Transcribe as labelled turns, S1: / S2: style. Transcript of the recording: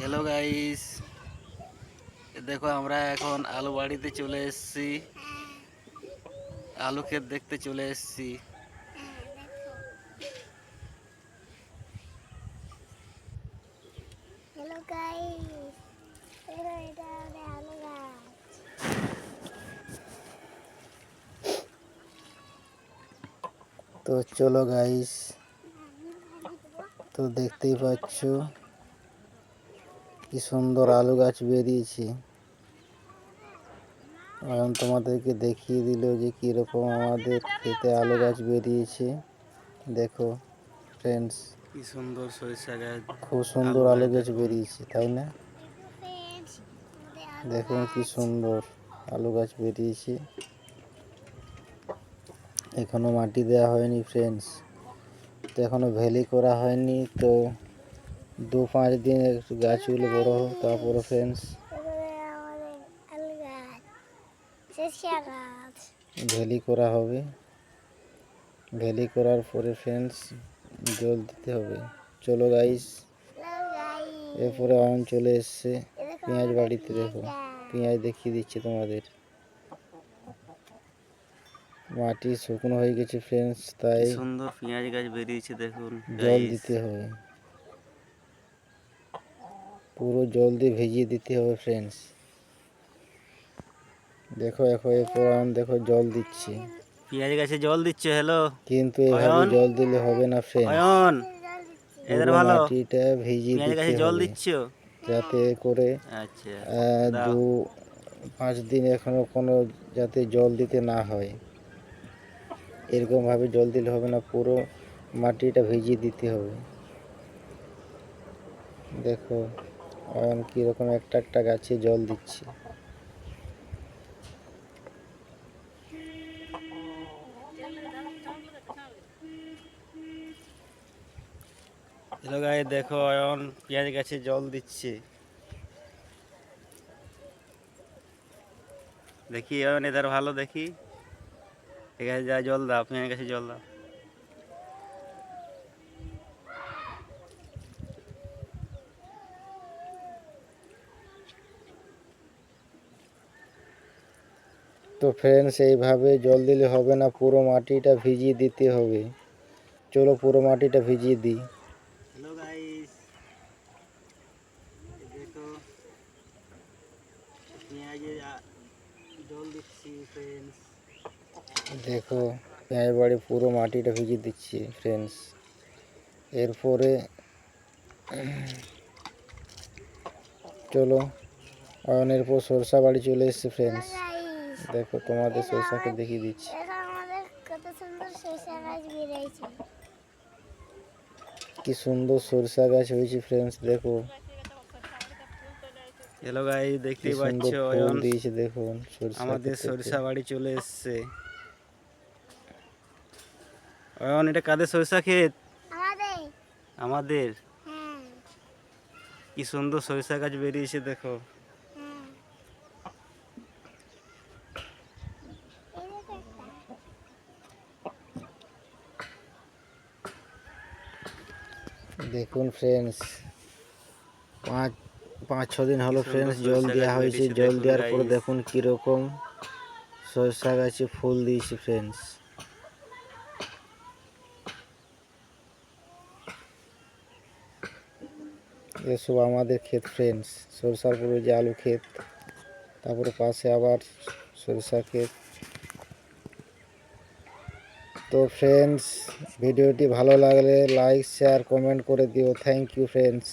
S1: Hello guys দেখো আমরা এখন আলু বাড়িতে চলে এসেছি। আলু ক্ষেত দেখতে চলে এসেছি।
S2: হ্যালো গাইস এটা এটা আলু গাছ।
S3: তো চলো গাইস তো দেখতেই পাচ্ছ। কি সুন্দর আলু গাছ বেরিয়েছে। এখন তোমাদেরকে দেখিয়ে দিল যে কীরকম আমাদের খেতে আলু গাছ বেরিয়েছে। দেখো ফ্রেন্ডস
S1: কি সুন্দর সরিষা গাছ।
S3: খুব সুন্দর আলু গাছ বেরিয়েছে তাই না? দেখুন কি সুন্দর আলু গাছ বেরিয়েছে। এখনও মাটি দেওয়া হয়নি ফ্রেন্ডস তো এখনও ভ্যালি করা হয়নি তো দু পাঁচ দিন গাছগুলো বড় হোক তারপরে ফ্রেন্ডস ভ্যালি করা হবে। ভ্যালি করার পরে ফ্রেন্ডস জল দিতে হবে। চলো গাইস এরপরে অয়ন চলে এসছে। পেঁয়াজ বাড়িতে দেখো। পেঁয়াজ দেখিয়ে দিচ্ছে তোমাদের। মাটি শুকনো হয়ে গেছে ফ্রেন্ডস তাই
S1: সুন্দর পেঁয়াজ গাছ বেরিয়েছে দেখুন
S3: জল দিতে হবে। পুরো জল দিয়ে ভিজিয়ে দিতে হবে ফ্রেন্ডস দেখো এখন আমি দেখো জল দিচ্ছি।
S1: পেঁয়াজ গাছে জল দিচ্ছ হ্যালো
S3: কিন্তু এভাবে জল দিলে হবে না ফ্রেন্ডস
S1: অয়ন? এদের ভালো?
S3: মাটিটা ভিজিয়ে
S1: পেঁয়াজ গাছে জল দিচ্ছ?
S3: যাতে করে
S1: আচ্ছা
S3: দু পাঁচ দিন এখনও কোনো যাতে জল দিতে না হয়। এরকম ভাবে জল দিলে হবে না পুরো মাটিটা ভিজিয়ে দিতে হবে। দেখো অয়ন কীরকম একটা একটা গাছে জল দিচ্ছে।
S1: গাই দেখো অয়ন পেঁয়াজ গাছে জল দিচ্ছে। দেখি অয়ন এদের ভালো দেখি। ঠিক আছে, যা জল দাও, পেঁয়াজ গাছে জল দাও।
S3: তো ফ্রেন্ডস এইভাবে জল দিলে হবে না পুরো মাটিটা ভিজিয়ে দিতে হবে। চলো পুরো মাটিটা ভিজিয়ে দিই।
S1: দেখো পেঁয়াজে
S3: বাড়ি পুরো মাটিটা ভিজিয়ে দিচ্ছি ফ্রেন্ডস এরপরে চলো অয়নের পর সরষা বাড়ি চলে এসছে ফ্রেন্ডস দেখো তোমাদের সরষাকে দেখিয়ে দিচ্ছি।
S2: কত সুন্দর সরষা গাছ বেরিয়েছে
S3: কি সুন্দর সরষা গাছ হয়েছে ফ্রেন্ডস দেখো।
S1: হ্যালো গাইস
S3: কি
S1: দেখতেই পাচ্ছ অয়ন?
S3: দিয়েছে দেখুন
S1: আমাদের। সরিষা বাড়ি চলে এসছে। অয়ন এটা কাদের সরিষা ক্ষেত?
S2: আমাদের।
S1: আমাদের?
S2: হ্যাঁ।
S1: কি সুন্দর সরিষা গাছ বেরিয়েছে দেখো
S2: হ্যাঁ এই দেখো একটা।
S3: দেখুন ফ্রেন্ডস পাঁচ পাঁচ ছ দিন হলো ফ্রেন্ডস জল দেওয়া হয়েছে জল দেওয়ার পরে। দেখুন কীরকম সরষা গাছে ফুল দিয়েছে ফ্রেন্ডস এসব আমাদের ক্ষেত ফ্রেন্ডস সরষার পরে যে আলু ক্ষেত তারপরে পাশে আবার সরষা ক্ষেত তো ফ্রেন্ডস ভিডিওটি ভালো লাগলে লাইক শেয়ার কমেন্ট করে দিও। Thank you friends